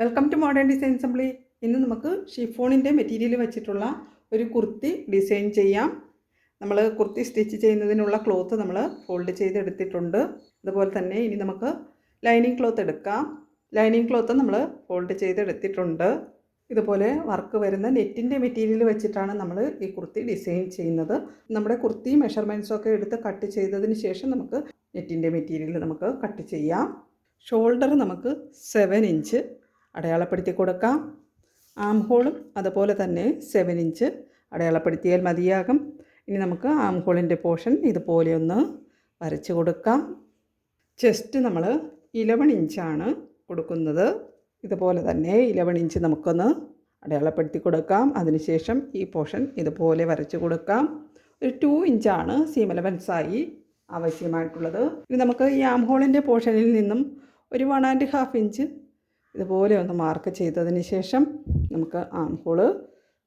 Welcome to modern design assembly ഇന്ന് നമുക്ക് ഷിഫോണിന്റെ material വെച്ചിട്ടുള്ള ഒരു കുർത്തി ഡിസൈൻ ചെയ്യാം. നമ്മൾ കുർത്തി സ്റ്റിച്ച് ചെയ്യുന്നതിനുള്ള ക്ലോത്ത് നമ്മൾ ഫോൾഡ് ചെയ്തെടുത്തിട്ടുണ്ട്. അതുപോലെ തന്നെ ഇനി നമുക്ക് ലൈനിങ് ക്ലോത്ത് എടുക്കാം. ലൈനിങ് ക്ലോത്ത് നമ്മൾ ഫോൾഡ് ചെയ്തെടുത്തിട്ടുണ്ട്. ഇതുപോലെ വർക്ക് വരുന്ന നെറ്റിന്റെ മെറ്റീരിയൽ വെച്ചിട്ടാണ് നമ്മൾ ഈ കുർത്തി ഡിസൈൻ ചെയ്യുന്നത്. നമ്മുടെ കുർത്തി മെഷർമെന്റ്സ് ഒക്കെ എടുത്ത് കട്ട് ചെയ്തതിന് ശേഷം നമുക്ക് നെറ്റിന്റെ മെറ്റീരിയൽ നമുക്ക് കട്ട് ചെയ്യാം. ഷോൾഡർ നമുക്ക് സെവൻ ഇഞ്ച് അടയാളപ്പെടുത്തി കൊടുക്കാം. ആം ഹോളും അതുപോലെ തന്നെ സെവൻ ഇഞ്ച് അടയാളപ്പെടുത്തിയാൽ മതിയാകും. ഇനി നമുക്ക് ആം ഹോളിന്റെ പോർഷൻ ഇതുപോലെ ഒന്ന് വരച്ച് കൊടുക്കാം. ചെസ്റ്റ് നമ്മൾ ഇലവൺ ഇഞ്ചാണ് കൊടുക്കുന്നത്. ഇതുപോലെ തന്നെ ഇലവൺ ഇഞ്ച് നമുക്കൊന്ന് അടയാളപ്പെടുത്തി കൊടുക്കാം. അതിനുശേഷം ഈ പോർഷൻ ഇതുപോലെ വരച്ച് കൊടുക്കാം. ഒരു ടു ഇഞ്ചാണ് സീം അലവൻസായി ആവശ്യമായിട്ടുള്ളത്. ഇനി നമുക്ക് ഈ ആം ഹോളിന്റെ പോർഷനിൽ നിന്നും ഒരു വൺ ആൻഡ് ഹാഫ് ഇഞ്ച് ഇതുപോലെ ഒന്ന് മാർക്ക് ചെയ്തതിന് ശേഷം നമുക്ക് ആം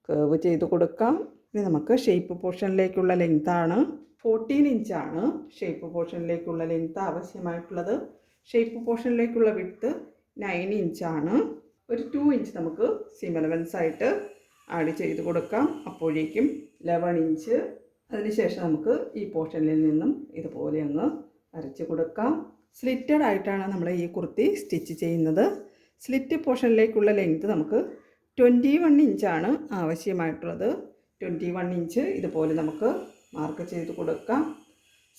കേവ് ചെയ്ത് കൊടുക്കാം. ഇനി നമുക്ക് ഷേപ്പ് പോർഷനിലേക്കുള്ള ലെങ്ത്താണ് ഫോർട്ടീൻ ഇഞ്ചാണ് ഷേപ്പ് പോർഷനിലേക്കുള്ള ലെങ്ത് ആവശ്യമായിട്ടുള്ളത്. ഷേപ്പ് പോർഷനിലേക്കുള്ള വിട്ത്ത് നയൻ ഇഞ്ചാണ് ഒരു ടു ഇഞ്ച് നമുക്ക് സിം ആയിട്ട് ആഡ് ചെയ്ത് കൊടുക്കാം. അപ്പോഴേക്കും ലെവൻ ഇഞ്ച് അതിനുശേഷം നമുക്ക് ഈ പോർഷനിൽ നിന്നും ഇതുപോലെ അങ്ങ് വരച്ച് കൊടുക്കാം. സ്ലിറ്റഡ് ആയിട്ടാണ് നമ്മൾ ഈ കുർത്തി സ്റ്റിച്ച് ചെയ്യുന്നത്. സ്ലിറ്റ് പോർഷനിലേക്കുള്ള ലെങ്ത് നമുക്ക് ട്വന്റി വൺ ഇഞ്ചാണ് ആവശ്യമായിട്ടുള്ളത്. ട്വന്റി വൺ ഇഞ്ച് ഇതുപോലെ നമുക്ക് മാർക്ക് ചെയ്ത് കൊടുക്കാം.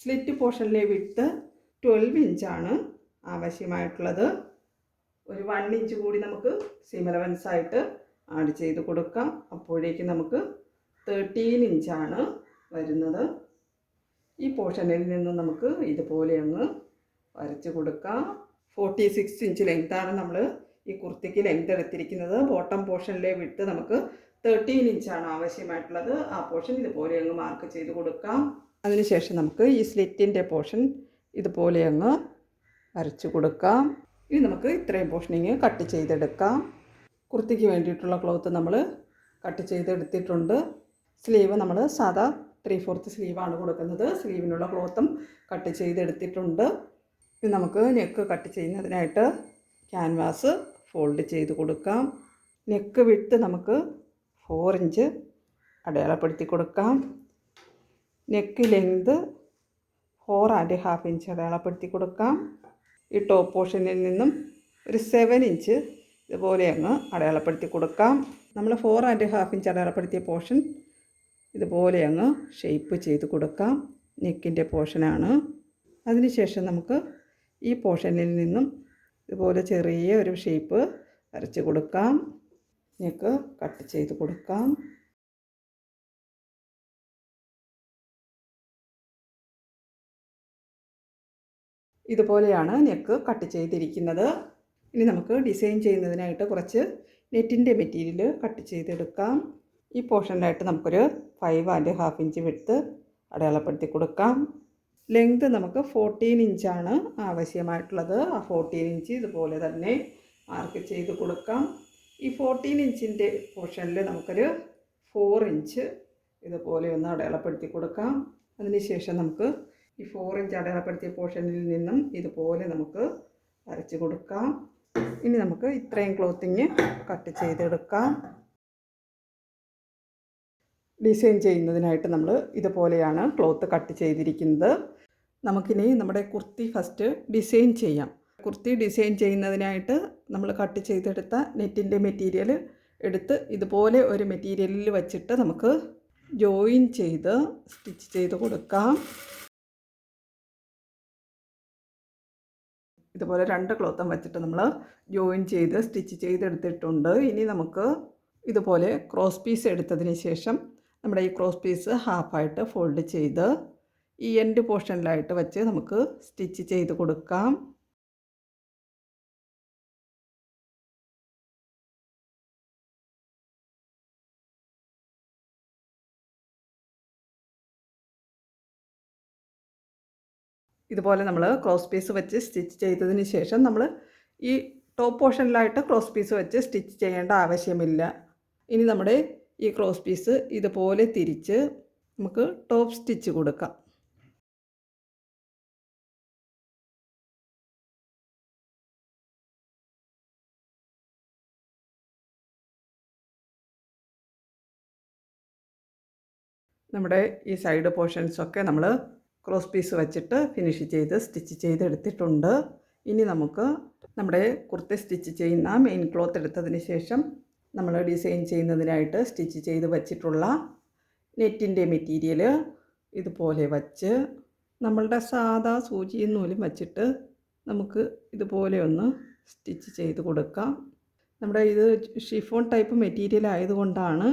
സ്ലിറ്റ് പോർഷനിലെ വിട്ട് ട്വൽവ് ഇഞ്ചാണ് ആവശ്യമായിട്ടുള്ളത്. ഒരു വൺ ഇഞ്ച് കൂടി നമുക്ക് സീം അലവൻസ് ആയിട്ട് ആഡ് ചെയ്ത് കൊടുക്കാം. അപ്പോഴേക്ക് നമുക്ക് തേർട്ടീൻ ഇഞ്ചാണ് വരുന്നത്. ഈ പോർഷനിൽ നിന്ന് നമുക്ക് ഇതുപോലെ അങ്ങ് വരച്ച് കൊടുക്കാം. ഫോർട്ടി സിക്സ് ഇഞ്ച് ലെങ്ത്താണ് നമ്മൾ ഈ കുർത്തിക്ക് ലെങ്ത് എടുത്തിരിക്കുന്നത് ബോട്ടം പോർഷനിലെ വിട്ട് നമുക്ക് തേർട്ടീൻ ഇഞ്ചാണ് ആവശ്യമായിട്ടുള്ളത്. ആ പോർഷൻ ഇതുപോലെ അങ്ങ് മാർക്ക് ചെയ്ത് കൊടുക്കാം. അതിനുശേഷം നമുക്ക് ഈ സ്ലിറ്റിന്റെ പോർഷൻ ഇതുപോലെ അങ്ങ് വരച്ച് കൊടുക്കാം. ഇനി നമുക്ക് ഇത്രയും പോർഷനിങ് കട്ട് ചെയ്തെടുക്കാം. കുർത്തിക്ക് വേണ്ടിയിട്ടുള്ള ക്ലോത്ത് നമ്മൾ കട്ട് ചെയ്തെടുത്തിട്ടുണ്ട്. സ്ലീവ് നമ്മൾ സാധാ ത്രീ ഫോർത്ത് സ്ലീവാണ് കൊടുക്കുന്നത്. സ്ലീവിനുള്ള ക്ലോത്തും കട്ട് ചെയ്തെടുത്തിട്ടുണ്ട്. ഇനി നമുക്ക് നെക്ക് കട്ട് ചെയ്യുന്നതിനായിട്ട് ക്യാൻവാസ് ഫോൾഡ് ചെയ്ത് കൊടുക്കാം. നെക്ക് വിട്ട് നമുക്ക് ഫോർ ഇഞ്ച് അടയാളപ്പെടുത്തി കൊടുക്കാം. Neck length four and half inch അടയാളപ്പെടുത്തി കൊടുക്കാം. ഈ ടോപ്പ് പോർഷനിൽ നിന്നും ഒരു സെവൻ ഇഞ്ച് ഇതുപോലെ അങ്ങ് അടയാളപ്പെടുത്തി കൊടുക്കാം. നമ്മൾ ഫോർ ആൻഡ് ഹാഫ് ഇഞ്ച് അടയാളപ്പെടുത്തിയ പോർഷൻ ഇതുപോലെ അങ്ങ് ഷെയ്പ്പ് ചെയ്ത് കൊടുക്കാം. നെക്കിന്റെ പോർഷനാണ് അതിനുശേഷം നമുക്ക് ഈ പോർഷനിൽ നിന്നും ഇതുപോലെ ചെറിയ ഒരു ഷേപ്പ് വരച്ച് കൊടുക്കാം. നെക്ക് കട്ട് ചെയ്ത് കൊടുക്കാം. ഇതുപോലെയാണ് നെക്ക് കട്ട് ചെയ്തിരിക്കുന്നത്. ഇനി നമുക്ക് ഡിസൈൻ ചെയ്യുന്നതിനായിട്ട് കുറച്ച് നെറ്റിന്റെ മെറ്റീരിയൽ കട്ട് ചെയ്തെടുക്കാം. ഈ പോർഷനിലായിട്ട് നമുക്കൊരു ഫൈവ് ആൻഡ് ഹാഫ് ഇഞ്ച് വിട്ട് അടയാളപ്പെടുത്തി കൊടുക്കാം. ലെങ്ത് നമുക്ക് ഫോർട്ടീൻ ഇഞ്ചാണ് ആവശ്യമായിട്ടുള്ളത്. ആ ഫോർട്ടീൻ ഇഞ്ച് ഇതുപോലെ തന്നെ മാർക്ക് ചെയ്ത് കൊടുക്കാം. ഈ ഫോർട്ടീൻ ഇഞ്ചിന്റെ പോർഷനിൽ നമുക്കൊരു ഫോർ ഇഞ്ച് ഇതുപോലെ ഒന്ന് അടയാളപ്പെടുത്തി കൊടുക്കാം. അതിനുശേഷം നമുക്ക് ഈ ഫോർ ഇഞ്ച് അടയാളപ്പെടുത്തിയ പോർഷനിൽ നിന്നും ഇതുപോലെ നമുക്ക് വരച്ച് കൊടുക്കാം. ഇനി നമുക്ക് ഇത്രയും ക്ലോത്തിങ് കട്ട് ചെയ്തെടുക്കാം. ഡിസൈൻ ചെയ്യുന്നതിനായിട്ട് നമ്മൾ ഇതുപോലെയാണ് ക്ലോത്ത് കട്ട് ചെയ്തിരിക്കുന്നത്. നമുക്കിനി നമ്മുടെ കുർത്തി ഫസ്റ്റ് ഡിസൈൻ ചെയ്യാം. കുർത്തി ഡിസൈൻ ചെയ്യുന്നതിനായിട്ട് നമ്മൾ കട്ട് ചെയ്തെടുത്ത നെറ്റിന്റെ മെറ്റീരിയൽ എടുത്ത് ഇതുപോലെ ഒരു മെറ്റീരിയലിൽ വച്ചിട്ട് നമുക്ക് ജോയിൻ ചെയ്ത് സ്റ്റിച്ച് ചെയ്ത് കൊടുക്കാം. ഇതുപോലെ രണ്ട് ക്ലോത്തും വെച്ചിട്ട് നമ്മൾ ജോയിൻ ചെയ്ത് സ്റ്റിച്ച് ചെയ്തെടുത്തിട്ടുണ്ട്. ഇനി നമുക്ക് ഇതുപോലെ ക്രോസ് പീസ് എടുത്തതിന് ശേഷം നമ്മുടെ ഈ ക്രോസ് പീസ് ഹാഫായിട്ട് ഫോൾഡ് ചെയ്ത് ഈ എൻഡ് പോർഷനിലായിട്ട് വെച്ച് നമുക്ക് സ്റ്റിച്ച് ചെയ്ത് കൊടുക്കാം. ഇതുപോലെ നമ്മൾ ക്രോസ് പീസ് വെച്ച് സ്റ്റിച്ച് ചെയ്തതിന് ശേഷം നമ്മൾ ഈ ടോപ്പ് പോർഷനിലായിട്ട് ക്രോസ് പീസ് വെച്ച് സ്റ്റിച്ച് ചെയ്യേണ്ട ആവശ്യമില്ല. ഇനി നമ്മുടെ ഈ ക്രോസ് പീസ് ഇതുപോലെ തിരിച്ച് നമുക്ക് ടോപ്പ് സ്റ്റിച്ച് കൊടുക്കാം. നമ്മുടെ ഈ സൈഡ് പോർഷൻസൊക്കെ നമ്മൾ ക്രോസ് പീസ് വെച്ചിട്ട് ഫിനിഷ് ചെയ്ത് സ്റ്റിച്ച് ചെയ്തെടുത്തിട്ടുണ്ട്. ഇനി നമുക്ക് നമ്മുടെ കുർത്തി സ്റ്റിച്ച് ചെയ്യുന്ന മെയിൻ ക്ലോത്ത് എടുത്തതിന് ശേഷം നമ്മൾ ഡിസൈൻ ചെയ്യുന്നതിനായിട്ട് സ്റ്റിച്ച് ചെയ്ത് വച്ചിട്ടുള്ള നെറ്റിന്റെ മെറ്റീരിയൽ ഇതുപോലെ വച്ച് നമ്മളുടെ സാധാ സൂചിയും നൂലും വച്ചിട്ട് നമുക്ക് ഇതുപോലെ ഒന്ന് സ്റ്റിച്ച് ചെയ്ത് കൊടുക്കാം. നമ്മുടെ ഇത് ഷിഫോൺ ടൈപ്പ് മെറ്റീരിയൽ ആയതുകൊണ്ടാണ്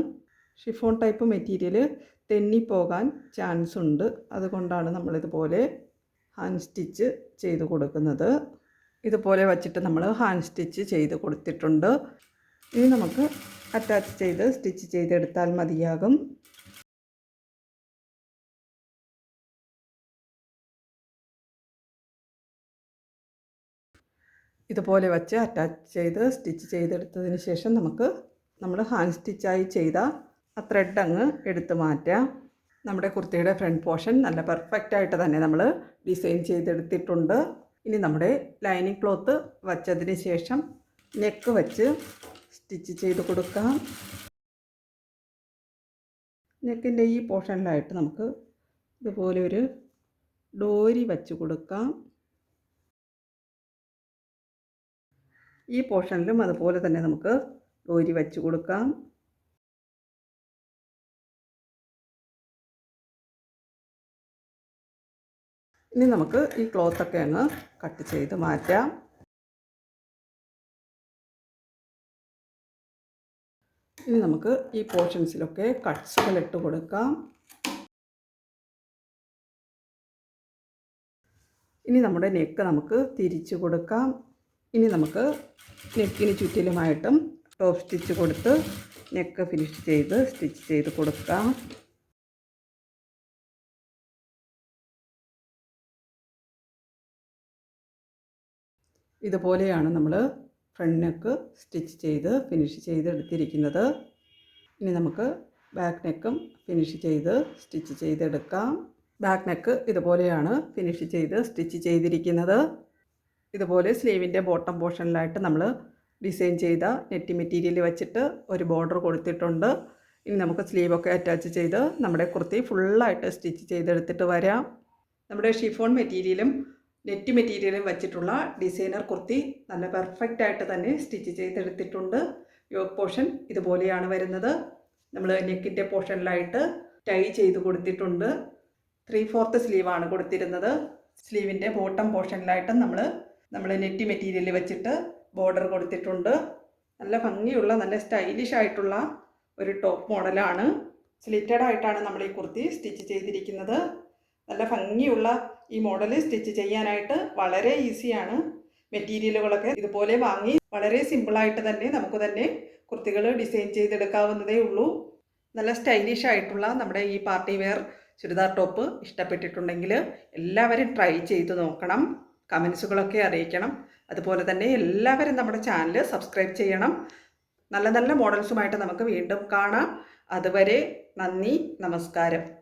ഷിഫോൺ ടൈപ്പ് മെറ്റീരിയൽ തെന്നിപ്പോകാൻ ചാൻസ് ഉണ്ട് അതുകൊണ്ടാണ് നമ്മളിതുപോലെ ഹാൻഡ് സ്റ്റിച്ച് ചെയ്ത് കൊടുക്കുന്നത്. ഇതുപോലെ വച്ചിട്ട് നമ്മൾ ഹാൻഡ് സ്റ്റിച്ച് ചെയ്ത് കൊടുത്തിട്ടുണ്ട്. ഇനി നമുക്ക് അറ്റാച്ച് ചെയ്ത് സ്റ്റിച്ച് ചെയ്തെടുത്താൽ മതിയാകും. ഇതുപോലെ വച്ച് അറ്റാച്ച് ചെയ്ത് സ്റ്റിച്ച് ചെയ്തെടുത്തതിന് ശേഷം നമുക്ക് നമ്മൾ ഹാൻഡ് സ്റ്റിച്ചായി ചെയ്ത ആ ത്രെഡ് അങ്ങ് എടുത്ത് മാറ്റാം നമ്മുടെ കുർത്തിയുടെ ഫ്രണ്ട് പോർഷൻ നല്ല പെർഫെക്റ്റ് ആയിട്ട് തന്നെ നമ്മൾ ഡിസൈൻ ചെയ്തെടുത്തിട്ടുണ്ട്. ഇനി നമ്മുടെ ലൈനിങ് ക്ലോത്ത് വച്ചതിന് ശേഷം നെക്ക് വച്ച് സ്റ്റിച്ച് ചെയ്ത് കൊടുക്കാം. നെക്കിന്റെ ഈ പോർഷനിലായിട്ട് നമുക്ക് ഇതുപോലെ ഒരു ഡോരി വച്ച് കൊടുക്കാം. ഈ പോർഷനിലും അതുപോലെ തന്നെ നമുക്ക് ഡോരി വച്ച് കൊടുക്കാം. ഇനി നമുക്ക് ഈ ക്ലോത്തൊക്കെ അങ്ങ് കട്ട് ചെയ്ത് മാറ്റാം. ഇനി നമുക്ക് ഈ പോർഷൻസിലൊക്കെ കട്ട്സുകൾ ഇട്ട് കൊടുക്കാം. ഇനി നമ്മുടെ നെക്ക് നമുക്ക് തിരിച്ചു കൊടുക്കാം. ഇനി നമുക്ക് നെക്കിന് ചുറ്റിലുമായിട്ടും ടോപ്പ് സ്റ്റിച്ച് കൊടുത്ത് നെക്ക് ഫിനിഷ് ചെയ്ത് സ്റ്റിച്ച് ചെയ്ത് കൊടുക്കാം. ഇതുപോലെയാണ് നമ്മൾ ഫ്രണ്ട് നെക്ക് സ്റ്റിച്ച് ചെയ്ത് ഫിനിഷ് ചെയ്ത് എടുത്തിരിക്കുന്നത്. ഇനി നമുക്ക് ബാക്ക് നെക്കും ഫിനിഷ് ചെയ്ത് സ്റ്റിച്ച് ചെയ്തെടുക്കാം ബാക്ക് നെക്ക് ഇതുപോലെയാണ് ഫിനിഷ് ചെയ്ത് സ്റ്റിച്ച് ചെയ്തിരിക്കുന്നത്. ഇതുപോലെ സ്ലീവിന്റെ ബോട്ടം പോർഷനിലായിട്ട് നമ്മൾ ഡിസൈൻ ചെയ്ത നെറ്റ് മെറ്റീരിയൽ വെച്ചിട്ട് ഒരു ബോർഡർ കൊടുത്തിട്ടുണ്ട്. ഇനി നമുക്ക് സ്ലീവൊക്കെ അറ്റാച്ച് ചെയ്ത് നമ്മുടെ കുർത്തി ഫുള്ളായിട്ട് സ്റ്റിച്ച് ചെയ്തെടുത്തിട്ട് വരാം. നമ്മുടെ ഷിഫോൺ മെറ്റീരിയലും നെറ്റ് മെറ്റീരിയലും വെച്ചിട്ടുള്ള ഡിസൈനർ കുർത്തി നല്ല പെർഫെക്റ്റ് ആയിട്ട് തന്നെ സ്റ്റിച്ച് ചെയ്തെടുത്തിട്ടുണ്ട്. യോക്ക് പോർഷൻ ഇതുപോലെയാണ് വരുന്നത്. നമ്മൾ നെക്കിന്റെ പോർഷനിലായിട്ട് ടൈ ചെയ്ത് കൊടുത്തിട്ടുണ്ട്. ത്രീ ഫോർത്ത് സ്ലീവാണ് കൊടുത്തിരുന്നത്. സ്ലീവിന്റെ ബോട്ടം പോർഷനിലായിട്ട് നമ്മൾ നമ്മൾ നെറ്റ് മെറ്റീരിയൽ വെച്ചിട്ട് ബോർഡർ കൊടുത്തിട്ടുണ്ട്. നല്ല ഭംഗിയുള്ള നല്ല സ്റ്റൈലിഷ് ആയിട്ടുള്ള ഒരു ടോപ്പ് മോഡലാണ്. സ്ലിറ്റഡ് ആയിട്ടാണ് നമ്മൾ ഈ കുർത്തി സ്റ്റിച്ച് ചെയ്തിരിക്കുന്നത്. നല്ല ഭംഗിയുള്ള ഈ മോഡൽ സ്റ്റിച്ച് ചെയ്യാനായിട്ട് വളരെ ഈസിയാണ് മെറ്റീരിയലുകളൊക്കെ ഇതുപോലെ വാങ്ങി വളരെ സിമ്പിളായിട്ട് തന്നെ നമുക്ക് തന്നെ കുർത്തികൾ ഡിസൈൻ ചെയ്തെടുക്കാവുന്നതേ ഉള്ളൂ. നല്ല സ്റ്റൈലിഷ് ആയിട്ടുള്ള നമ്മുടെ ഈ പാർട്ടി വെയർ ചുരിദാർ ടോപ്പ് ഇഷ്ടപ്പെട്ടിട്ടുണ്ടെങ്കിൽ എല്ലാവരും ട്രൈ ചെയ്ത് നോക്കണം. കമൻസുകളൊക്കെ അറിയിക്കണം. അതുപോലെ തന്നെ എല്ലാവരും നമ്മുടെ ചാനൽ സബ്സ്ക്രൈബ് ചെയ്യണം. നല്ല നല്ല മോഡൽസുമായിട്ട് നമുക്ക് വീണ്ടും കാണാം. അതുവരെ നന്ദി നമസ്കാരം.